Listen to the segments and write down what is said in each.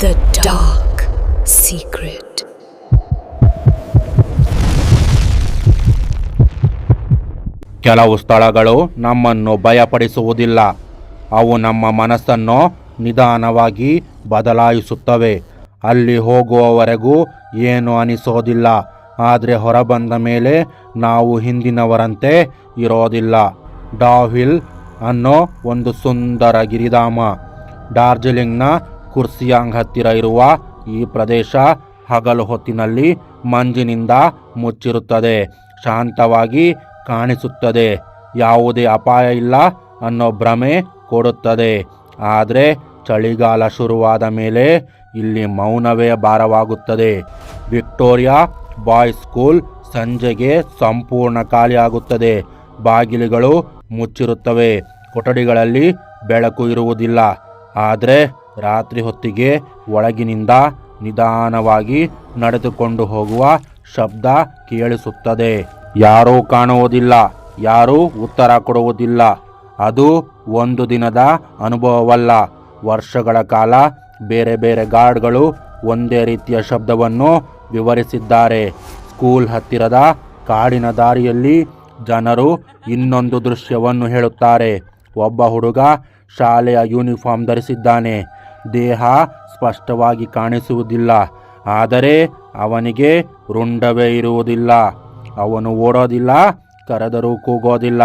The Dark Secret. ಕೆಲವು ಸ್ಥಳಗಳು ನಮ್ಮನ್ನು ಭಯಪಡಿಸುವುದಿಲ್ಲ. ಅವು ನಮ್ಮ ಮನಸ್ಸನ್ನು ನಿಧಾನವಾಗಿ ಬದಲಾಯಿಸುತ್ತವೆ. ಅಲ್ಲಿ ಹೋಗುವವರೆಗೂ ಏನು ಅನಿಸೋದಿಲ್ಲ. ಆದರೆ ಹೊರಬಂದ ಮೇಲೆ ನಾವು ಹಿಂದಿನವರಂತೆ ಇರೋದಿಲ್ಲ. ಡಾವಿಲ್ ಅನ್ನೋ ಒಂದು ಸುಂದರ ಗಿರಿಧಾಮ. ಡಾರ್ಜಿಲಿಂಗ್ನ ಕುರ್ಸಿಯಾಂಗ್ ಹತ್ತಿರ ಇರುವ ಈ ಪ್ರದೇಶ ಹಗಲು ಹೊತ್ತಿನಲ್ಲಿ ಮಂಜಿನಿಂದ ಮುಚ್ಚಿರುತ್ತದೆ, ಶಾಂತವಾಗಿ ಕಾಣಿಸುತ್ತದೆ. ಯಾವುದೇ ಅಪಾಯ ಇಲ್ಲ ಅನ್ನೋ ಭ್ರಮೆ ಕೊಡುತ್ತದೆ. ಆದರೆ ಚಳಿಗಾಲ ಶುರುವಾದ ಮೇಲೆ ಇಲ್ಲಿ ಮೌನವೇ ಭಾರವಾಗುತ್ತದೆ. ವಿಕ್ಟೋರಿಯಾ ಬಾಯ್ಸ್ ಸ್ಕೂಲ್ ಸಂಜೆಗೆ ಸಂಪೂರ್ಣ ಖಾಲಿಯಾಗುತ್ತದೆ. ಬಾಗಿಲುಗಳು ಮುಚ್ಚಿರುತ್ತವೆ. ಕೊಠಡಿಗಳಲ್ಲಿ ಬೆಳಕು ಇರುವುದಿಲ್ಲ. ಆದರೆ ರಾತ್ರಿ ಹೊತ್ತಿಗೆ ಒಳಗಿನಿಂದ ನಿಧಾನವಾಗಿ ನಡೆದುಕೊಂಡು ಹೋಗುವ ಶಬ್ದ ಕೇಳಿಸುತ್ತದೆ. ಯಾರೂ ಕಾಣುವುದಿಲ್ಲ, ಯಾರೂ ಉತ್ತರ ಕೊಡುವುದಿಲ್ಲ. ಅದು ಒಂದು ದಿನದ ಅನುಭವವಲ್ಲ. ವರ್ಷಗಳ ಕಾಲ ಬೇರೆ ಬೇರೆ ಗಾರ್ಡ್ಗಳು ಒಂದೇ ರೀತಿಯ ಶಬ್ದವನ್ನು ವಿವರಿಸಿದ್ದಾರೆ. ಸ್ಕೂಲ್ ಹತ್ತಿರದ ಕಾಡಿನ ದಾರಿಯಲ್ಲಿ ಜನರು ಇನ್ನೊಂದು ದೃಶ್ಯವನ್ನು ಹೇಳುತ್ತಾರೆ. ಒಬ್ಬ ಹುಡುಗ ಶಾಲೆಯ ಯೂನಿಫಾರ್ಮ್ ಧರಿಸಿದ್ದಾನೆ. ದೇಹ ಸ್ಪಷ್ಟವಾಗಿ ಕಾಣಿಸುವುದಿಲ್ಲ. ಆದರೆ ಅವನಿಗೆ ರುಂಡವೇ ಇರುವುದಿಲ್ಲ. ಅವನು ಓಡೋದಿಲ್ಲ, ಕರೆದರೂ ಕೂಗೋದಿಲ್ಲ.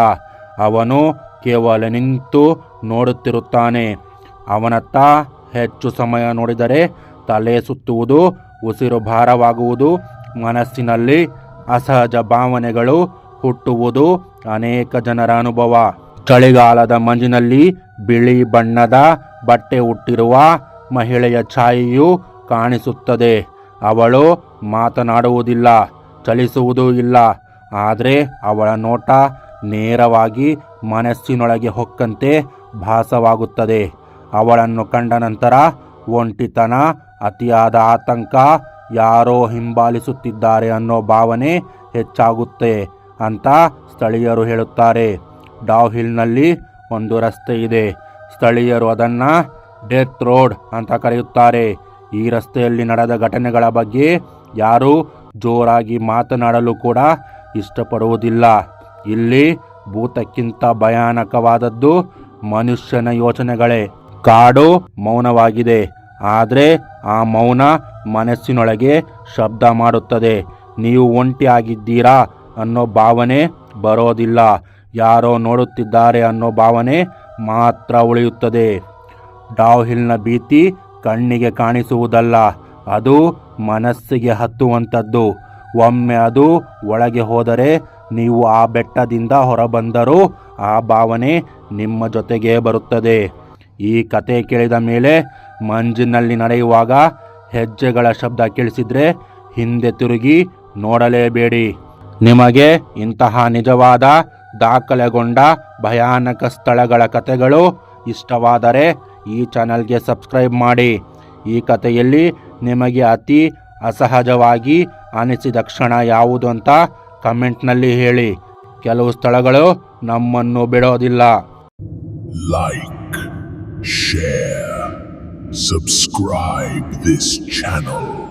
ಅವನು ಕೇವಲ ನಿಂತು ನೋಡುತ್ತಿರುತ್ತಾನೆ. ಅವನತ್ತ ಹೆಚ್ಚು ಸಮಯ ನೋಡಿದರೆ ತಲೆ ಸುತ್ತುವುದು, ಉಸಿರು ಭಾರವಾಗುವುದು, ಮನಸ್ಸಿನಲ್ಲಿ ಅಸಹಜ ಭಾವನೆಗಳು ಹುಟ್ಟುವುದು ಅನೇಕ ಜನರ ಅನುಭವ. ಚಳಿಗಾಲದ ಮಂಜಿನಲ್ಲಿ ಬಿಳಿ ಬಣ್ಣದ ಬಟ್ಟೆ ಹುಟ್ಟಿರುವ ಮಹಿಳೆಯ ಛಾಯೆಯು ಕಾಣಿಸುತ್ತದೆ. ಅವಳು ಮಾತನಾಡುವುದಿಲ್ಲ, ಚಲಿಸುವುದೂ ಇಲ್ಲ. ಆದರೆ ಅವಳ ನೋಟ ನೇರವಾಗಿ ಮನಸ್ಸಿನೊಳಗೆ ಹೊಕ್ಕಂತೆ ಭಾಸವಾಗುತ್ತದೆ. ಅವಳನ್ನು ಕಂಡ ನಂತರ ಒಂಟಿತನ, ಅತಿಯಾದ ಆತಂಕ, ಯಾರೋ ಹಿಂಬಾಲಿಸುತ್ತಿದ್ದಾರೆ ಅನ್ನೋ ಭಾವನೆ ಹೆಚ್ಚಾಗುತ್ತೆ ಅಂತ ಸ್ಥಳೀಯರು ಹೇಳುತ್ತಾರೆ. ಡಾವ್ ಹಿಲ್ನಲ್ಲಿ ಒಂದು ರಸ್ತೆ ಇದೆ. ಸ್ಥಳೀಯರು ಅದನ್ನು ಡೆತ್ ರೋಡ್ ಅಂತ ಕರೆಯುತ್ತಾರೆ. ಈ ರಸ್ತೆಯಲ್ಲಿ ನಡೆದ ಘಟನೆಗಳ ಬಗ್ಗೆ ಯಾರೂ ಜೋರಾಗಿ ಮಾತನಾಡಲು ಕೂಡ ಇಷ್ಟಪಡುವುದಿಲ್ಲ. ಇಲ್ಲಿ ಭೂತಕ್ಕಿಂತ ಭಯಾನಕವಾದದ್ದು ಮನುಷ್ಯನ ಯೋಚನೆಗಳೇ. ಕಾಡು ಮೌನವಾಗಿದೆ. ಆದರೆ ಆ ಮೌನ ಮನಸ್ಸಿನೊಳಗೆ ಶಬ್ದ ಮಾಡುತ್ತದೆ. ನೀವು ಒಂಟಿಯಾಗಿದ್ದೀರಾ ಅನ್ನೋ ಭಾವನೆ ಬರೋದಿಲ್ಲ. ಯಾರೋ ನೋಡುತ್ತಿದ್ದಾರೆ ಅನ್ನೋ ಭಾವನೆ ಮಾತ್ರ ಉಳಿಯುತ್ತದೆ. ಡಾವ್ ಹಿಲ್ನ ಭೀತಿ ಕಣ್ಣಿಗೆ ಕಾಣಿಸುವುದಲ್ಲ, ಅದು ಮನಸ್ಸಿಗೆ ಹತ್ತುವಂಥದ್ದು. ಒಮ್ಮೆ ಅದು ಒಳಗೆ ಹೋದರೆ ನೀವು ಆ ಬೆಟ್ಟದಿಂದ ಹೊರಬಂದರೂ ಆ ಭಾವನೆ ನಿಮ್ಮ ಜೊತೆಗೆ ಬರುತ್ತದೆ. ಈ ಕತೆ ಕೇಳಿದ ಮೇಲೆ ಮಂಜಿನಲ್ಲಿ ನಡೆಯುವಾಗ ಹೆಜ್ಜೆಗಳ ಶಬ್ದ ಕೇಳಿಸಿದ್ರೆ ಹಿಂದೆ ತಿರುಗಿ ನೋಡಲೇಬೇಡಿ. ನಿಮಗೆ ಇಂತಹ ನಿಜವಾದ ದಾಖಲೆಗೊಂಡ ಭಯಾನಕ ಸ್ಥಳಗಳ ಕಥೆಗಳು ಇಷ್ಟವಾದರೆ ಈ ಚಾನಲ್ಗೆ ಸಬ್ಸ್ಕ್ರೈಬ್ ಮಾಡಿ. ಈ ಕಥೆಯಲ್ಲಿ ನಿಮಗೆ ಅತಿ ಅಸಹಜವಾಗಿ ಅನಿಸಿದ ಕ್ಷಣ ಯಾವುದು ಅಂತ ಕಮೆಂಟ್ನಲ್ಲಿ ಹೇಳಿ. ಕೆಲವು ಸ್ಥಳಗಳು ನಮ್ಮನ್ನು ಬಿಡೋದಿಲ್ಲ. Like share subscribe this channel.